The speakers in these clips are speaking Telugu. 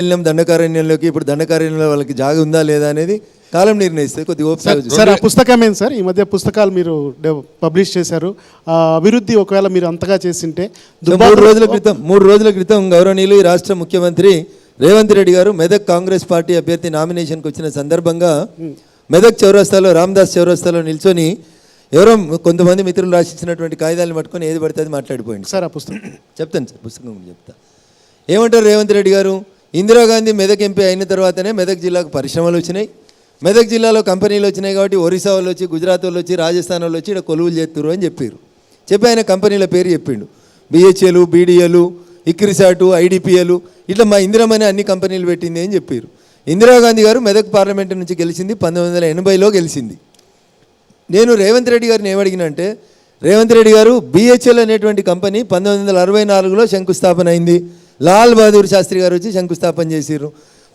వెళ్ళినాం దండకారణ్యంలోకి ఇప్పుడు దండకారణ్యంలో వాళ్ళకి జాగ ఉందా లేదా అనేది కాలం నిర్ణయిస్తుంది కొద్దిగా ఓపిక సార్ ఆ పుస్తకం ఏంటి సార్? ఈ మధ్య పుస్తకాలు మీరు పబ్లిష్ చేశారు. ఆ అభివృద్ధి ఒకవేళ మీరు అంతగా చేసింటే మూడు రోజుల క్రితం మూడు రోజుల క్రితం గౌరవనీయులు ఈ రాష్ట్ర ముఖ్యమంత్రి రేవంత్ రెడ్డి గారు మెదక్ కాంగ్రెస్ పార్టీ అభ్యర్థి నామినేషన్కి వచ్చిన సందర్భంగా మెదక్ చౌరస్తాలో రామదాస్ చౌరస్తాలో నిల్చొని ఎవరో కొంతమంది మిత్రులు రాసిచ్చినటువంటి కాగితాలను పట్టుకొని ఏది పడితే అది మాట్లాడిపోయింది సార్. ఆ పుస్తకం చెప్తాను సార్ పుస్తకం చెప్తా. ఏమంటారు రేవంత్ రెడ్డి గారు? ఇందిరాగాంధీ మెదక్ ఎంపీ అయిన తర్వాతనే మెదక్ జిల్లాకు పరిశ్రమలు వచ్చినాయి. మెదక్ జిల్లాలో కంపెనీలు వచ్చినాయి కాబట్టి ఒరిస్సా వాళ్ళు వచ్చి గుజరాత్ వాళ్ళు వచ్చి రాజస్థాన్ వాళ్ళు వచ్చి ఇక్కడ కొలువులు చేస్తున్నారు అని చెప్పారు చెప్పి ఆయన కంపెనీల పేరు చెప్పిండు. బిహెచ్ఎల్ బీడీఎల్ ఇక్రిసాటు ఐడిపిఎలు ఇట్లా మా ఇందిరమని అన్ని కంపెనీలు పెట్టింది అని చెప్పారు ఇందిరాగాంధీ గారు మెదక్ పార్లమెంట్ నుంచి గెలిచింది పంతొమ్మిది వందల ఎనభైలో గెలిచింది. నేను రేవంత్ రెడ్డి గారిని ఏమడిగినంటే రేవంత్ రెడ్డి గారు బిహెచ్ఎల్ అనేటువంటి కంపెనీ పంతొమ్మిది వందల అరవై నాలుగులో శంకుస్థాపన అయింది. లాల్ బహదూర్ శాస్త్రి గారు వచ్చి శంకుస్థాపన చేసిర్రు.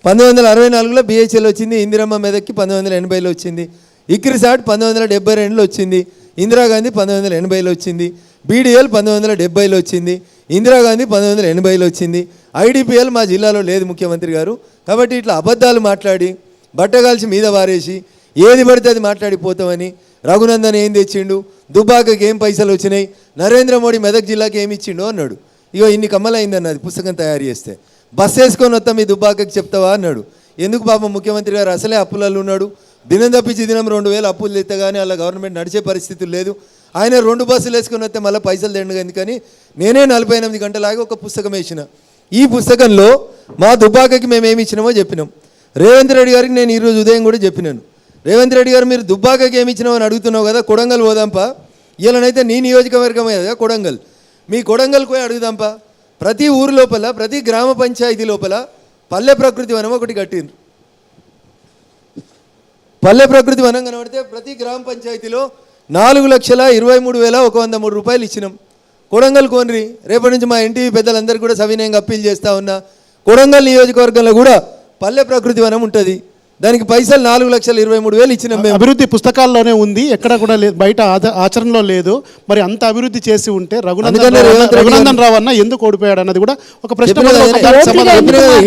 పంతొమ్మిది వందల అరవై నాలుగులో బిహెచ్ఎల్ వచ్చింది ఇందిరమ్మ మెదక్కి పంతొమ్మిది వందల ఎనభైలో వచ్చింది ఇక్రిసాట్ పంతొమ్మిది వందల డెబ్బై రెండులో వచ్చింది ఇందిరాగాంధీ పంతొమ్మిది వందల ఎనభైలో వచ్చింది బీడీఎల్ పంతొమ్మిది వందల డెబ్బైలో వచ్చింది ఇందిరాగాంధీ పంతొమ్మిది వందల ఎనభైలో వచ్చింది. ఐడిపిఎల్ మా జిల్లాలో లేదు ముఖ్యమంత్రి గారు. కాబట్టి ఇట్లా అబద్ధాలు మాట్లాడి బట్టగాల్చి మీద వారేసి ఏది పడితే అది మాట్లాడిపోతామని రఘునందన్ ఏం తెచ్చిండు? దుబాకకి ఏం పైసలు వచ్చినాయి? నరేంద్ర మోడీ మెదక్ జిల్లాకి ఏమి ఇచ్చిండు? అన్నాడు. ఇగో ఇన్ని కమ్మలైందన్న పుస్తకం తయారు చేస్తే. బస్ వేసుకొని వస్తాం మీ దుబ్బాకకి చెప్తావా అన్నాడు. ఎందుకు పాపం ముఖ్యమంత్రి గారు అసలే అప్పులలో ఉన్నాడు. దినం తప్పించి దినం రెండు వేలు అప్పులు తెస్తే కానీ అలా గవర్నమెంట్ నడిచే పరిస్థితులు లేదు. ఆయన రెండు బస్సులు వేసుకొని వస్తే మళ్ళీ పైసలు దండగా ఎందుకని? నేనే నలభై ఎనిమిది గంటలాగి ఒక పుస్తకం వేసిన. ఈ పుస్తకంలో మా దుబ్బాకకి మేము ఏమి ఇచ్చినామో చెప్పినాం. రేవంత్ రెడ్డి గారికి నేను ఈరోజు ఉదయం కూడా చెప్పినాను. రేవంత్ రెడ్డి గారు మీరు దుబ్బాకకి ఏమి ఇచ్చినామని అని అడుగుతున్నావు కదా కొడంగల్ పోదాంపా. ఇలానైతే నీ నియోజకవర్గమే కదా కొడంగల్. మీ కొడంగల్ పోయి అడుగుదాంపా. ప్రతి ఊరు లోపల ప్రతి గ్రామ పంచాయతీ లోపల పల్లె ప్రకృతి వనం ఒకటి కట్టిండ్రు. పల్లె ప్రకృతి వనం కనబడితే ప్రతి గ్రామ పంచాయతీలో నాలుగు లక్షల ఇరవై మూడు వేల ఒక వంద మూడు రూపాయలు ఇచ్చినాం. కొడంగల్ కోన్రి రేపటి నుంచి మా ఇంటి పెద్దలందరికీ కూడా సవినయంగా అప్పీల్ చేస్తూ ఉన్నా. కొడంగల్ నియోజకవర్గంలో కూడా పల్లె ప్రకృతి వనం ఉంటుంది. దానికి పైసలు నాలుగు లక్షల ఇరవై మూడు వేలు ఇచ్చినాం మేము అభివృద్ధి పుస్తకాల్లోనే ఉంది ఎక్కడ కూడా లేదు బయట ఆచరణలో లేదు మరి అంత అభివృద్ధి చేసి ఉంటే రఘునందన్ రఘునందన్ రావు అన్న ఎందుకు ఓడిపోయాడు అన్నది కూడా ఒక ప్రశ్న?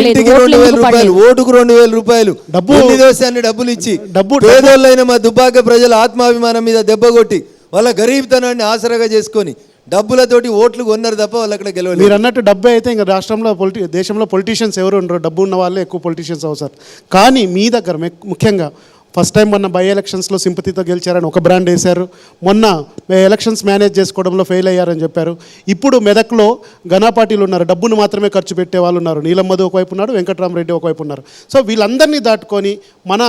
ఇంటికి రెండు వేల రూపాయలు? ఓటుకు రెండు వేల రూపాయలు డబ్బు- అన్ని డబ్బులు ఇచ్చి డబ్బు- పేదోళ్ళైన మా దుబ్బాక ప్రజల ఆత్మాభిమానం మీద దెబ్బ కొట్టి వాళ్ళ గరీబ్తనాన్ని ఆసరాగా చేసుకొని డబ్బులతోటి ఓట్లు కొన్నారు తప్ప వాళ్ళు అక్కడ గెలవలేదు మీరు అన్నట్టు డబ్బే అయితే ఇంకా రాష్ట్రంలో పొలిటి దేశంలో పొలిటీషియన్స్ ఎవరు ఉండరు. డబ్బు ఉన్న వాళ్ళే ఎక్కువ పొలిటీషియన్స్ అవుతారు. కానీ మీ దగ్గర ముఖ్యంగా ఫస్ట్ టైం మొన్న బై ఎలక్షన్స్లో సింపతితో గెలిచారని ఒక బ్రాండ్ వేశారు. మొన్న ఎలక్షన్స్ మేనేజ్ చేసుకోవడంలో ఫెయిల్ అయ్యారని చెప్పారు. ఇప్పుడు మెదక్లో ఘనాపాటీలు ఉన్నారు. డబ్బును మాత్రమే ఖర్చు పెట్టే వాళ్ళు ఉన్నారు. నీలమ్మధు ఒకవైపు ఉన్నాడు వెంకట్రామరెడ్డి ఒకవైపు ఉన్నారు. సో వీళ్ళందరినీ దాటుకొని మన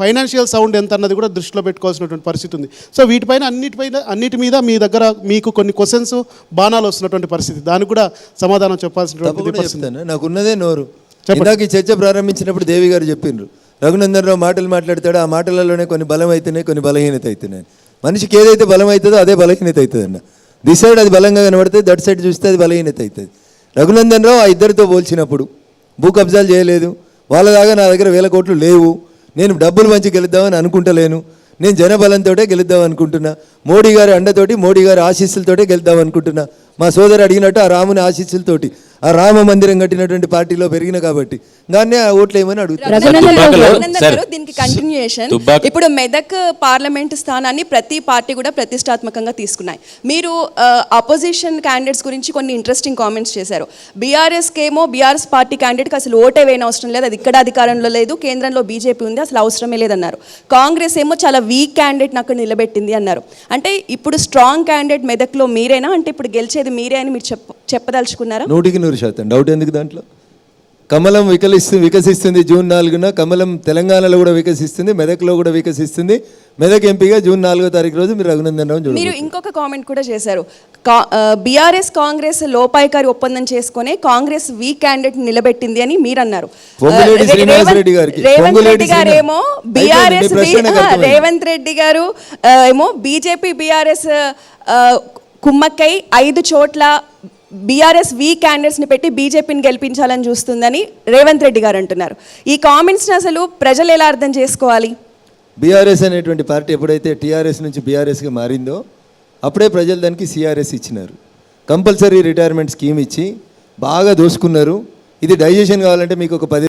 ఫైనాన్షియల్ సౌండ్ ఎంత అన్నది కూడా దృష్టిలో పెట్టుకోవాల్సినటువంటి పరిస్థితి ఉంది. సో వీటిపైన అన్నిటిపైన అన్నిటి మీద మీ దగ్గర మీకు కొన్ని క్వశ్చన్స్ బాణాలు వస్తున్నటువంటి పరిస్థితి. దానికి కూడా సమాధానం చెప్పాల్సినటువంటి చెప్తాను. నాకున్నదే నోరు. ఇందాక ఈ చర్చ ప్రారంభించినప్పుడు దేవి గారు చెప్పిండ్రు. రఘునందన్ రావు మాటలు మాట్లాడతాడు. ఆ మాటలలోనే కొన్ని బలం అవుతున్నాయి కొన్ని బలహీనత అవుతున్నాయి. మనిషికి ఏదైతే బలం అవుతుందో అదే బలహీనత అవుతుందన్న. దిస్ సైడ్ అది బలంగా కనబడితే దట్ సైడ్ చూస్తే అది బలహీనత అవుతుంది. రఘునందన్ రావు ఆ ఇద్దరితో పోల్చినప్పుడు భూ కబ్జాలు చేయలేదు వాళ్ళ దాకా నా దగ్గర వేల కోట్లు లేవు నేను డబ్బులు మంచి గెలుద్దామని అనుకుంటలేను నేను జనబలంతోటే గెలుద్దాం అనుకుంటున్నా మోడీ గారి అండతోటి మోడీ గారి ఆశీస్సులతోటే గెలుద్దాం అనుకుంటున్నా. మా సోదరు అడిగినట్టు ఆ రాముని ఆశీస్సులతోటి ఆ రామ మందిరం కట్టినటువంటి పార్టీలో పెరిగిన కాబట్టి దాన్నే ఆ ఓట్లు ఏమని అడుగుతాను రఘునందన్ దుబ్బాకలో- రావు రఘునందన్ సార్, గారు దీనికి కంటిన్యూయేషన్ దుబ్బాక- ఇప్పుడు మెదక్ పార్లమెంట్ స్థానాన్ని ప్రతి పార్టీ కూడా ప్రతిష్టాత్మకంగా తీసుకున్నాయి. మీరు అపోజిషన్ క్యాండిడేట్స్ గురించి కొన్ని ఇంట్రెస్టింగ్ కామెంట్స్ చేశారు. బీఆర్ఎస్కి ఏమో బీఆర్ఎస్ పార్టీ క్యాండిడేట్కి అసలు ఓటే వేయని అవసరం లేదు. అది ఇక్కడ అధికారంలో లేదు. కేంద్రంలో బీజేపీ ఉంది. అసలు అవసరమే లేదన్నారు. కాంగ్రెస్ ఏమో చాలా వీక్ క్యాండిడేట్ని అక్కడ నిలబెట్టింది అన్నారు. అంటే ఇప్పుడు స్ట్రాంగ్ క్యాండిడేట్ మెదక్లో మీరేనా? అంటే ఇప్పుడు గెలిచేది మీరే అని మీరు చెప్ప చెప్పదలుచుకున్నారా? నూటికి నూరు శాతం. డౌట్ ఎందుకు దాంట్లో? కమలం వికలిస్తు వికసిస్తుంది జూన్ నాలుగున. కమలం తెలంగాణలో కూడా వికసిస్తుంది మెదక్లో కూడా వికసిస్తుంది. మెదక్ ఎంపీగా జూన్ నాలుగో తారీఖు రోజు మీరు రావు మీరు ఇంకొక కామెంట్ కూడా చేశారు. బీఆర్ఎస్ కాంగ్రెస్ లోపాయికారి ఒప్పందం చేసుకునే కాంగ్రెస్ వీక్ క్యాండిడేట్ నిలబెట్టింది అని మీరు అన్నారు రేవంత్- రెడ్డి శ్రీనివాస్- బీఆర్ఎస్. రేవంత్ రెడ్డి గారు ఏమో బీజేపీ బీఆర్ఎస్ కుమ్మక్కై ఐదు చోట్ల బీఆర్ఎస్ వీ క్యాండిడేట్స్ని పెట్టి బీజేపీని గెలిపించాలని చూస్తుందని రేవంత్ రెడ్డి గారు అంటున్నారు. ఈ కామెంట్స్ని అసలు ప్రజలు ఎలా అర్థం చేసుకోవాలి? బీఆర్ఎస్ అనేటువంటి పార్టీ ఎప్పుడైతే టీఆర్ఎస్ నుంచి బీఆర్ఎస్గా మారిందో అప్పుడే ప్రజలు దానికి సిఆర్ఎస్ ఇచ్చినారు. కంపల్సరీ రిటైర్మెంట్ స్కీమ్ ఇచ్చి బాగా దోసుకున్నారు. ఇది డైజెషన్ కావాలంటే మీకు ఒక పది